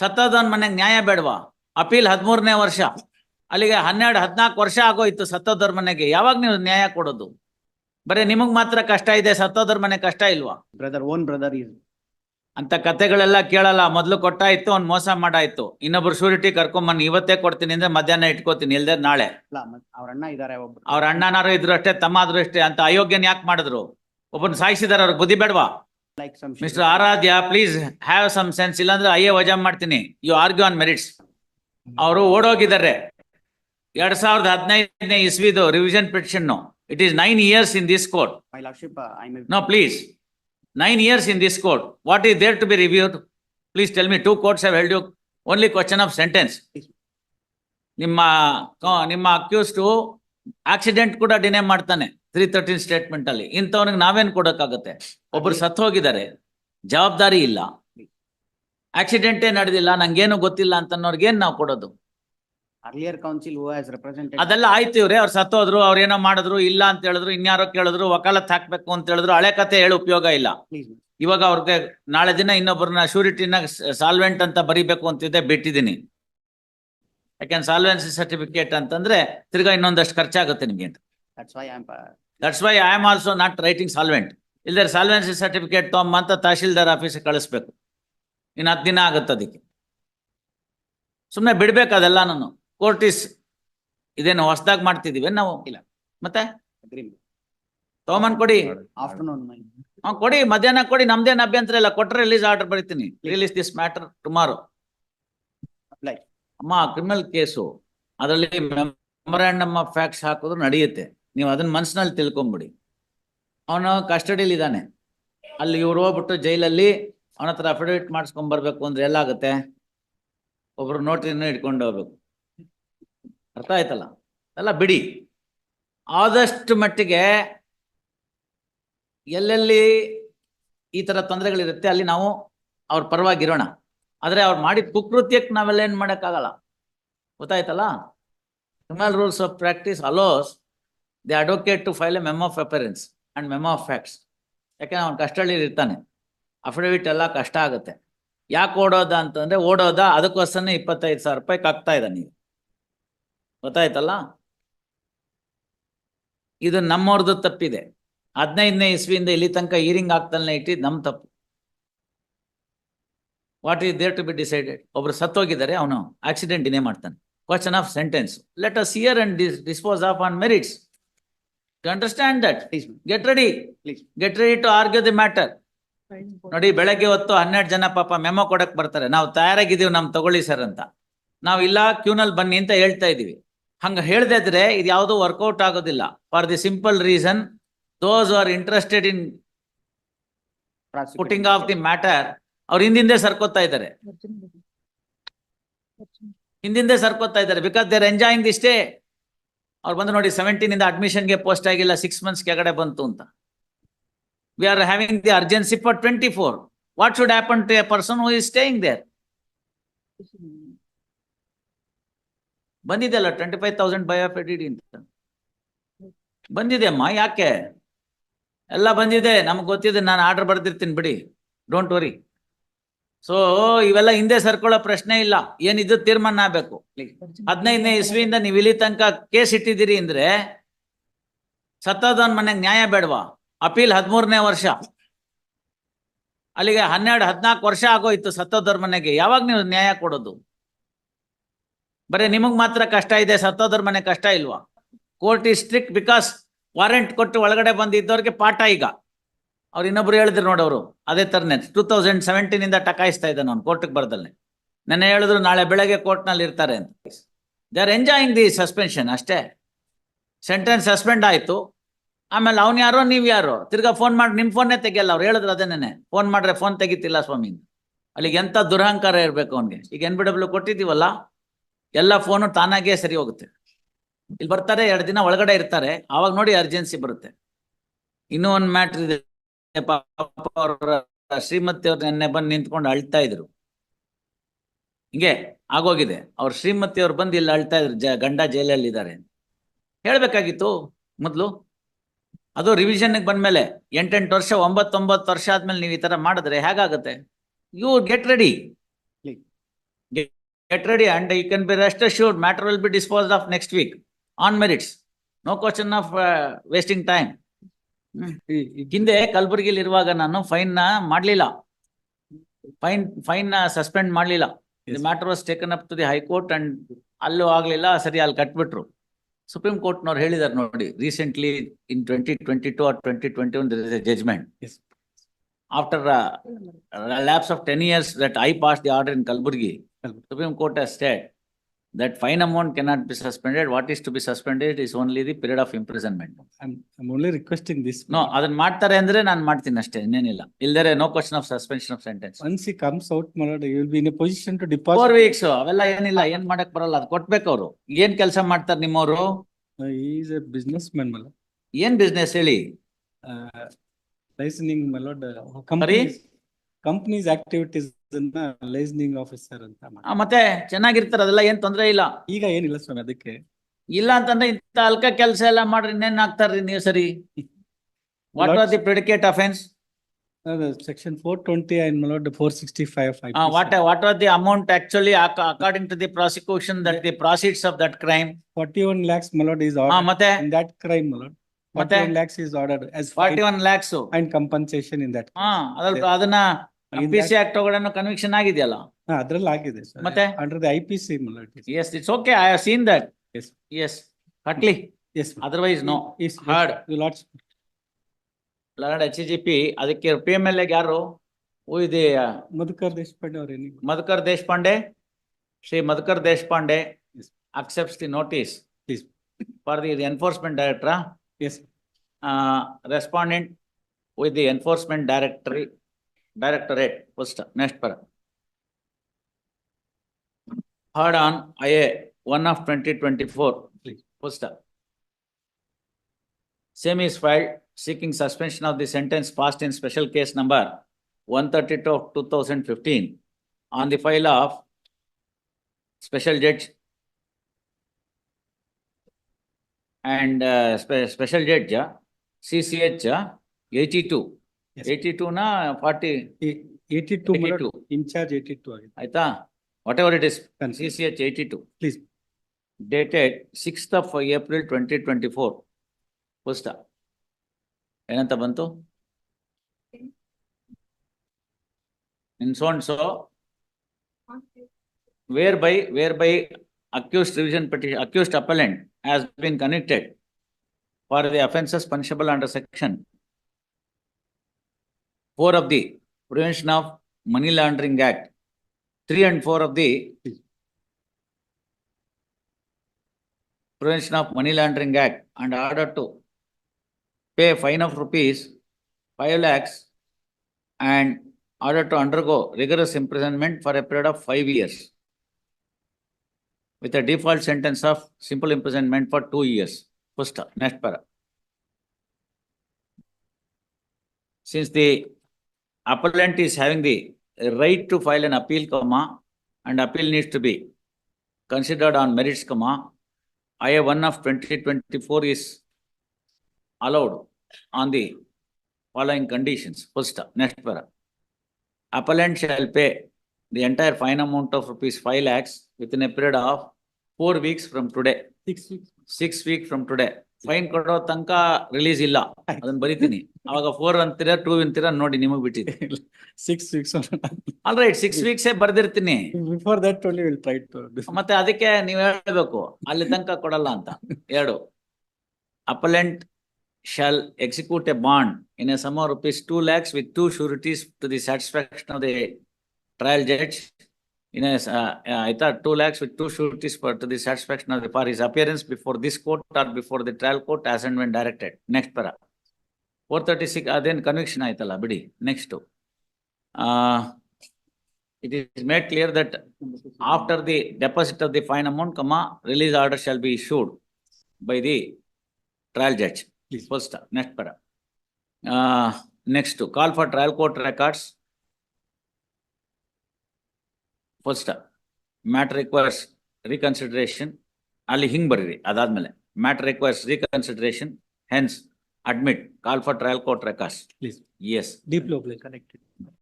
ಸತ್ತದವನ್ ಮನೆಗ್ ನ್ಯಾಯ ಬೇಡವಾ ಅಪೀಲ್ ಹದಿಮೂರನೇ ವರ್ಷ ಅಲ್ಲಿಗೆ ಹನ್ನೆರಡು ಹದಿನಾಲ್ಕು ವರ್ಷ ಆಗೋಯ್ತು ಸತ್ತದ್ರ ಮನೆಗೆ ಯಾವಾಗ ನೀವು ನ್ಯಾಯ ಕೊಡೋದು ಬರೀ ನಿಮಗ್ ಮಾತ್ರ ಕಷ್ಟ ಇದೆ ಸತ್ತದ್ರ ಮನೆ ಕಷ್ಟ ಇಲ್ವಾ ಬ್ರದರ್ ಓನ್ ಬ್ರದರ್ ಅಂತ ಕತೆಗಳೆಲ್ಲ ಕೇಳಲ್ಲ ಮೊದ್ಲು ಕೊಟ್ಟಾಯ್ತು ಅವ್ನ್ ಮೋಸ ಮಾಡಾಯ್ತು ಇನ್ನೊಬ್ರು ಶೂರಿಟಿ ಕರ್ಕೊಂಬನ್ ಇವತ್ತೇ ಕೊಡ್ತೀನಿ ಅಂದ್ರೆ ಮಧ್ಯಾಹ್ನ ಇಟ್ಕೋತೀನಿ ಇಲ್ದೇ ನಾಳೆ ಅವ್ರ ಅಣ್ಣ ಇದಾರೆ ಅವ್ರ ಅಣ್ಣನಾರು ಇದ್ರು ಅಷ್ಟೇ ತಮ್ಮ ಆದ್ರು ಅಷ್ಟೇ ಅಂತ ಅಯೋಗ್ಯನ್ ಯಾಕೆ ಮಾಡಿದ್ರು ಒಬ್ಬನ್ ಸಾಯಿಸಿದಾರ ಅವ್ರಿಗೆ ಬುದ್ಧಿ ಬೇಡವಾ mister Aradhya please have some sense ಇಲ್ಲಾಂದ್ರೆ ಅಯ್ಯೇ ವಜಾ ಮಾಡ್ತೀನಿ ಯು ಆರ್ಗ್ಯೂ ಆನ್ ಮೆರಿಟ್ಸ್ ಅವರು ಓಡೋಗಿದ್ದಾರೆ ಎರಡ್ ಸಾವಿರದ ಹದಿನೈದನೇ ಇಸ್ವಿದು revision petition it is nine years in this court no please nine years in this court what is there to be reviewed please tell me two courts held you only question of sentence ನಿಮ್ಮ ನಿಮ್ಮ accused accident ಕೂಡ ಡಿನೇ ಮಾಡ್ತಾನೆ three thirteen statement ಅಲ್ಲಿ ಇಂಥವನಿಗೆ ನಾವೇನ್ ಕೊಡಕ್ಕಾಗತ್ತೆ ಒಬ್ರು ಸತ್ ಹೋಗಿದ್ದಾರೆ ಜವಾಬ್ದಾರಿ ಇಲ್ಲ ಆಕ್ಸಿಡೆಂಟೇ ನಡೆದಿಲ್ಲ ನಂಗೇನು ಗೊತ್ತಿಲ್ಲ ಅಂತ ಅನ್ನೋರ್ಗೇನ್ ನಾವು ಕೊಡೋದು ಅರ್ಲಿಯರ್ ಕೌನ್ಸಿಲ್ ಅದೆಲ್ಲ ಆಯ್ತು ಇವ್ರೆ ಅವ್ರು ಸತ್ತೋದ್ರು ಅವ್ರ ಏನೋ ಮಾಡಿದ್ರು ಇಲ್ಲ ಅಂತ ಹೇಳಿದ್ರು ಇನ್ಯಾರೋ ಕೇಳಿದ್ರು ವಕಾಲತ್ ಹಾಕ್ಬೇಕು ಅಂತ ಹೇಳಿದ್ರು ಹಳೆ ಕತೆ ಹೇಳಿ ಉಪಯೋಗ ಇಲ್ಲ ಇವಾಗ ಅವ್ರಿಗೆ ನಾಳೆ ದಿನ ಇನ್ನೊಬ್ಬರನ್ನ ಶ್ಯೂರಿಟಿನ ಸಾಲ್ವೆಂಟ್ ಅಂತ ಬರಿಬೇಕು ಅಂತಿದ್ದೆ ಬಿಟ್ಟಿದ್ದೀನಿ ಯಾಕೆಂದ್ರೆ ಸಾಲ್ವೆನ್ಸಿ ಸರ್ಟಿಫಿಕೇಟ್ ಅಂತಂದ್ರೆ ತಿರ್ಗಾ ಇನ್ನೊಂದಷ್ಟು ಖರ್ಚಾಗುತ್ತೆ ನಿಮ್ಗೆ that's why I am also not writing solvent ಇಲ್ದರೆ solvency certificate ತೊಂಬಂತ ತಹಶೀಲ್ದಾರ್ ಆಫೀಸಿಗೆ ಕಳಿಸ್ಬೇಕು ಇನ್ನು ಹತ್ತು ದಿನ ಆಗುತ್ತೆ ಅದಕ್ಕೆ ಸುಮ್ಮನೆ ಬಿಡ್ಬೇಕು ಅದೆಲ್ಲ ನಾನು ಕೋರ್ಟಿಸ್ ಇದೇನು ಹೊಸದಾಗಿ ಮಾಡ್ತಿದ್ದೀವಿ ನಾವು ಇಲ್ಲ ಮತ್ತೆ ತಗೊಂಬಂದ್ ಕೊಡಿ ಆಫ್ಟರ್ನೂನ್ ಹಾ ಕೊಡಿ ಮಧ್ಯಾಹ್ನ ಕೊಡಿ ನಮ್ದೇನು ಅಭ್ಯಂತರ ಇಲ್ಲ ಕೊಟ್ಟರೆ ರಿಲೀಸ್ ಆರ್ಡರ್ ಬರೀತೀನಿ ರಿಲೀಸ್ ದಿಸ್ ಮ್ಯಾಟರ್ ಟುಮಾರೋ ಅಮ್ಮ ಕ್ರಿಮಿನಲ್ ಕೇಸು ಅದರಲ್ಲಿ ಮೆಮೊರಾಂಡಮ್ ಆಫ್ ಫ್ಯಾಕ್ಟ್ಸ್ ಹಾಕಿದ್ರು ನಡೆಯುತ್ತೆ ನೀವು ಅದನ್ನ ಮನಸ್ಸಿನಲ್ಲಿ ತಿಳ್ಕೊಂಬಿಡಿ ಅವನು ಕಸ್ಟಡಿಲಿ ಇದ್ದಾನೆ ಅಲ್ಲಿ ಇವ್ರು ಹೋಗ್ಬಿಟ್ಟು ಜೈಲಲ್ಲಿ ಅವನ ಹತ್ರ ಅಫಿಡವಿಟ್ ಮಾಡಿಸ್ಕೊಂಡ್ ಬರ್ಬೇಕು ಅಂದ್ರೆ ಎಲ್ಲಾಗುತ್ತೆ ಒಬ್ರು ನೋಟಿನ ಇಟ್ಕೊಂಡು ಹೋಗ್ಬೇಕು ಅರ್ಥ ಆಯ್ತಲ್ಲ ಎಲ್ಲ ಬಿಡಿ ಆದಷ್ಟು ಮಟ್ಟಿಗೆ ಎಲ್ಲೆಲ್ಲಿ ಈ ಥರ ತೊಂದರೆಗಳಿರುತ್ತೆ ಅಲ್ಲಿ ನಾವು ಅವ್ರ ಪರವಾಗಿರೋಣ ಆದರೆ ಅವ್ರು ಮಾಡಿದ ಕುಕೃತ್ಯಕ್ಕೆ ನಾವೆಲ್ಲ ಏನು ಮಾಡೋಕ್ಕಾಗಲ್ಲ ಗೊತ್ತಾಯ್ತಲ್ಲ criminal rules of practice allows the advocate to file a mem of appearance and mem of facts ಯಾಕೆಂದ್ರೆ ಅವ್ನು ಕಷ್ಟಳ್ಳಿಲಿ ಇರ್ತಾನೆ ಅಫಿಡವಿಟ್ ಎಲ್ಲ ಕಷ್ಟ ಆಗುತ್ತೆ ಯಾಕೆ ಓಡೋದ ಅಂತಂದ್ರೆ ಓಡೋದ ಅದಕ್ಕೋಸ್ಕರ ಇಪ್ಪತ್ತೈದು ಸಾವಿರ ರೂಪಾಯಿ ಕಾಕ್ತಾ ಇದ್ದಾನೆ ನೀವು ಗೊತ್ತಾಯ್ತಲ್ಲ ಇದು ನಮ್ಮವ್ರದ್ದು ತಪ್ಪಿದೆ ಹದಿನೈದನೇ ಇಸ್ವಿಯಿಂದ ಇಲ್ಲಿ ತನಕ ಈರಿಂಗ್ ಆಗ್ತಾನೆ ಇಟ್ಟಿದ್ದು ನಮ್ಮ ತಪ್ಪು what is there to be decided ಒಬ್ರು ಸತ್ತೋಗಿದ್ದಾರೆ ಅವನು ಆಕ್ಸಿಡೆಂಟ್ ಇನ್ನೇ ಮಾಡ್ತಾನೆ question of sentence let us hear and dispose of on merits you understand that get ready get ready to argue the matter ನೋಡಿ ಬೆಳಗ್ಗೆ ಹೊತ್ತು ಹನ್ನೆರಡು ಜನ ಪಾಪ ಮೆಮೊ ಕೊಡಕ್ ಬರ್ತಾರೆ ನಾವು ತಯಾರಾಗಿದ್ದೀವಿ ನಮ್ ತಗೊಳ್ಳಿ ಸರ್ ಅಂತ ನಾವ್ ಇಲ್ಲ ಕ್ಯೂನಲ್ ಬನ್ನಿ ಅಂತ ಹೇಳ್ತಾ ಇದೀವಿ ಹಂಗ ಹೇಳ್ದಿದ್ರೆ ಇದು ಯಾವುದು ವರ್ಕೌಟ್ ಆಗೋದಿಲ್ಲ for the simple reason those are interested in putting off the matter ಅವ್ರು ಹಿಂದಿಂದೆ ಸರ್ಕೋತಾ ಇದಾರೆ ಹಿಂದಿಂದೆ ಸರ್ಕೋತಾ ಇದಾರೆ because there enjoying the stay ಅವ್ರು ಬಂದು ನೋಡಿ ಸೆವೆಂಟೀನ್ ಇಂದ ಅಡ್ಮಿಷನ್ಗೆ ಪೋಸ್ಟ್ ಆಗಿಲ್ಲ ಸಿಕ್ಸ್ ಮಂತ್ಸ್ ಕೆಳಗಡೆ ಬಂತು ಅಂತ we are having the urgency for twenty four what should happen to a person who is staying there ಬಂದಿದೆ ಅಲ್ಲ twenty five thousand by of D ಅಂತ ಬಂದಿದೆ ಅಮ್ಮ ಯಾಕೆ ಎಲ್ಲ ಬಂದಿದೆ ನಮ್ಗೆ ಗೊತ್ತಿದೆ ನಾನು ಆರ್ಡರ್ ಬರ್ದಿರ್ತೀನಿ ಬಿಡಿ ಡೋಂಟ್ ವರಿ ಸೊ ಇವೆಲ್ಲ ಹಿಂದೆ ಸರ್ಕೊಳ್ಳೋ ಪ್ರಶ್ನೆ ಇಲ್ಲ ಏನಿದ್ದು ತೀರ್ಮಾನ ಆಗ್ಬೇಕು ಹದಿನೈದನೇ ಇಸ್ವಿಯಿಂದ ನೀವು ಇಲ್ಲಿ ತನಕ ಕೇಸ್ ಇಟ್ಟಿದ್ದೀರಿ ಅಂದ್ರೆ ಸತ್ತದವನ್ ಮನೆಗೆ ನ್ಯಾಯ ಬೇಡವಾ ಅಪೀಲ್ ಹದಿಮೂರನೇ ವರ್ಷ ಅಲ್ಲಿಗೆ ಹನ್ನೆರಡು ಹದಿನಾಲ್ಕು ವರ್ಷ ಆಗೋಯ್ತು ಸತ್ತೋದ್ರ ಮನೆಗೆ ಯಾವಾಗ ನೀವು ನ್ಯಾಯ ಕೊಡೋದು ಬರೀ ನಿಮಗ್ ಮಾತ್ರ ಕಷ್ಟ ಇದೆ ಸತ್ತೋದ್ರ ಮನೆ ಕಷ್ಟ ಇಲ್ವಾ court is strict because warrant ಕೊಟ್ಟು ಒಳಗಡೆ ಬಂದಿದ್ದವ್ರಿಗೆ ಪಾಠ ಈಗ ಅವ್ರು ಇನ್ನೊಬ್ರು ಹೇಳಿದ್ರು ನೋಡೋರು ಅದೇ ತರನೇ ಟೂ ತೌಸಂಡ್ ಸೆವೆಂಟೀನ್ ಇಂದ ಟಕಾಯಿಸ್ತಾ ಇದ್ದಾನೆ ಅವ್ನು ಕೋರ್ಟ್ಗೆ ಬರದಲ್ಲಿ ನೆನ್ನೆ ಹೇಳಿದ್ರು ನಾಳೆ ಬೆಳಗ್ಗೆ ಕೋರ್ಟ್ನಲ್ಲಿ ಇರ್ತಾರೆ ಅಂತ they are enjoying the suspension ಅಷ್ಟೇ ಸೆಂಟೆನ್ಸ್ ಸಸ್ಪೆಂಡ್ ಆಯಿತು ಆಮೇಲೆ ಅವ್ನು ಯಾರೋ ನೀವು ಯಾರೋ ತಿರ್ಗಾ ಫೋನ್ ಮಾಡಿ ನಿಮ್ಮ ಫೋನೇ ತೆಗಿಯಲ್ಲ ಅವ್ರು ಹೇಳಿದ್ರು ಅದೇನೇ ಫೋನ್ ಮಾಡ್ರೆ ಫೋನ್ ತೆಗಿತಿಲ್ಲ ಸ್ವಾಮಿ ಅಲ್ಲಿಗೆ ಎಂಥ ದುರಹಂಕಾರ ಇರಬೇಕು ಅವನಿಗೆ ಈಗ ಎನ್ ಬಿ ಡಬ್ಲ್ಯೂ ಕೊಟ್ಟಿದ್ದೀವಲ್ಲ ಎಲ್ಲ ಫೋನು ತಾನಾಗೇ ಸರಿ ಹೋಗುತ್ತೆ ಇಲ್ಲಿ ಬರ್ತಾರೆ ಎರಡು ದಿನ ಒಳಗಡೆ ಇರ್ತಾರೆ ಆವಾಗ ನೋಡಿ ಅರ್ಜೆನ್ಸಿ ಬರುತ್ತೆ ಇನ್ನೂ ಒಂದು ಮ್ಯಾಟ್ರ್ ಇದೆ ಪಾಪ ಅವ್ರ ಶ್ರೀಮತಿ ಅವ್ರು ನೆನ್ನೆ ಬಂದು ನಿಂತ್ಕೊಂಡು ಅಳ್ತಾ ಇದ್ರು ಹಿಂಗೆ ಆಗೋಗಿದೆ ಅವ್ರ ಶ್ರೀಮತಿ ಅವ್ರು ಬಂದು ಇಲ್ಲಿ ಅಳ್ತಾ ಇದ್ರು ಜ ಗಂಡ ಜೈಲಲ್ಲಿ ಇದ್ದಾರೆ ಹೇಳ್ಬೇಕಾಗಿತ್ತು ಮೊದಲು ಅದು ರಿವಿಷನ್ಗೆ ಬಂದ್ಮೇಲೆ ಎಂಟೆಂಟು ವರ್ಷ ಒಂಬತ್ತೊಂಬತ್ತು ವರ್ಷ ಆದ್ಮೇಲೆ ನೀವು ಈ ತರ ಮಾಡಿದ್ರೆ ಹೇಗಾಗುತ್ತೆ you get ready get ready and you can be rest sure matter will be dispose of next week on merits no question of wasting time ಹಿಂದೆ ಕಲಬುರಗಿಲಿ ಇರುವಾಗ ನಾನು ಫೈನ್ ನ ಮಾಡ್ಲಿಲ್ಲ ಫೈನ್ ಫೈನ್ ನ ಸಸ್ಪೆಂಡ್ ಮಾಡ್ಲಿಲ್ಲ matter was taken up to the high court and ಅಲ್ಲೂ ಆಗ್ಲಿಲ್ಲ ಸರಿ ಅಲ್ಲಿ ಕಟ್ಬಿಟ್ರು ಸುಪ್ರೀಂ ಕೋರ್ಟ್ ನವ್ರು ಹೇಳಿದಾರೆ ನೋಡಿ recently in twenty twenty two or twenty twenty one judgment after lapse of ten years that I pass the order in Kalaburagi supreme court state that fine amount cannot be suspended. What is to be suspended is only the period of imprisonment. I'm, I'm only requesting this. No, adan maattare andre nan maattina ashte inenilla. Illare no question of suspension of sentence. Once he comes out, you will be in a position to deposit. Four weeks, avella enilla, yen maadak barala, adu kotbeku avaru. Yen kelsa maattare nimmavaru? No, he is a businessman, mala. Yen business heli? Uh, licensing, my lord. Uh, Sorry? Companies activities. ಅದನ್ನ ಲೈಸ್ನಿಂಗ್ officer ಅಂತ ಮತ್ತೆ ಚೆನ್ನಾಗಿರ್ತಾರೆ ಅದೆಲ್ಲ ಏನ್ ತೊಂದ್ರೆ ಇಲ್ಲ ಈಗ ಏನಿಲ್ಲ ಸ್ವಾಮಿ ಅದಕ್ಕೆ ಇಲ್ಲ ಅಂತಂದ್ರೆ ಇಂಥ ಅಲ್ಕ ಕೆಲಸ ಎಲ್ಲ ಮಾಡ್ರಿ ಇನ್ನೇನ್ ಆಗ್ತಾರ್ರಿ ನೀವು ಸರಿ what Lots- are the predicate offence section four twenty bin ಮಲೋಡ್ four sixty five five what what are the amount actually according to the prosecution that the proceeds of that crime forty one lakhs ಮಲೋಡ್ is order ಮತ್ತೆ in that crime ಮಲೋಡ್ ಮತ್ತೆ? Forty one lakhs is order forty one lakhs and compensation in that. ಹಾ ah, ಅದನ್ನ P act conviction ಆಗಿದೆಯಲ್ಲ ಅದ್ರಲ್ಲಿ ಆಗಿದೆ sir ಮತ್ತೆ? Under the I P C S it's okay I have seen that S S ಕಟ್ಲಿ otherwise no hard ಲಗಡ H G P ಅದಕ್ಕೆ P M L ಯಾರು ಹೂ ಇದೆ uh, ಮಧುಕರ್ ದೇಶಪಾಂಡೆ ಅವ್ರ Madhukar Deshpande Shri Madhukar Deshpande Yes. Accepts the notice Yes. For the enforcement directorate as respondent with the enforcement directorate Directorate. First, next para. Third on IA 1 of 2024. First, same is filed seeking suspension of the sentence passed in special case number 132 of 2015 on the file of Special Judge and uh, Special Judge CCH uh, uh, 82 eighty ಟೂನ forty eighty two to in charge eighty two ಆಗಿದೆ ಆಯ್ತಾ whatever it is C C H eighty two please dated sixth of April twenty twenty four ಪುಸ್ತ ಏನಂತ ಬಂತು in soan so whereby whereby accused revision petition accused appellant has been connected for the offences punishable under section 4 of the Prevention of Money Laundering Act, 3 and 4 of the Prevention of Money Laundering Act and order to pay fine of rupees 5 lakhs and order to undergo rigorous imprisonment for a period of 5 years with a default sentence of simple imprisonment for 2 years. First, next para. Since the appellant is having the right to file an appeal, comma, and appeal needs to be considered on merits, comma, I one of twenty twenty-four is allowed on the following conditions. First, next para. Appellant shall pay the entire fine amount of rupees five lakhs within a period of four weeks from today. Six weeks. Six weeks from today. Fine ಕೊಡೋ ತನಕ release ಇಲ್ಲ ಅದನ್ನ ಬರಿತೀನಿ ಅವಾಗ four ಅಂತೀರ two ಅಂತೀರ ನೋಡಿ ನಿಮಗ್ ಬಿಟ್ಟಿದೆ six weeks all right six weeks ಬರ್ದಿರ್ತೀನಿ before that only will try to ಮತ್ತೆ ಅದಕ್ಕೆ ನೀವ್ ಹೇಳ್ಬೇಕು ಅಲ್ಲಿ ತನಕ ಕೊಡಲ್ಲ ಅಂತ ಎರಡು appellant shall execute a bond in a sum rupees two lakhs with two sureties to the satisfaction of the trial judge in a, uh, uh, I thought two lakhs with two sureties for to the satisfaction of the party's appearance before this court or before the trial court as and when directed. Next para. 436, uh, then conviction aitala, bidi. Next two. Uh, it is made clear that after the deposit of the fine amount, comma, release order shall be issued by the trial judge. Please. First, next para. next two. Call for trial court records. First matter requires reconsideration ಅಲ್ಲಿ ಹಿಂಗೆ ಬರೀರಿ ಅದಾದ್ಮೇಲೆ matter requires reconsideration hence admit call for trial court records please S ಡೀಪ್ connected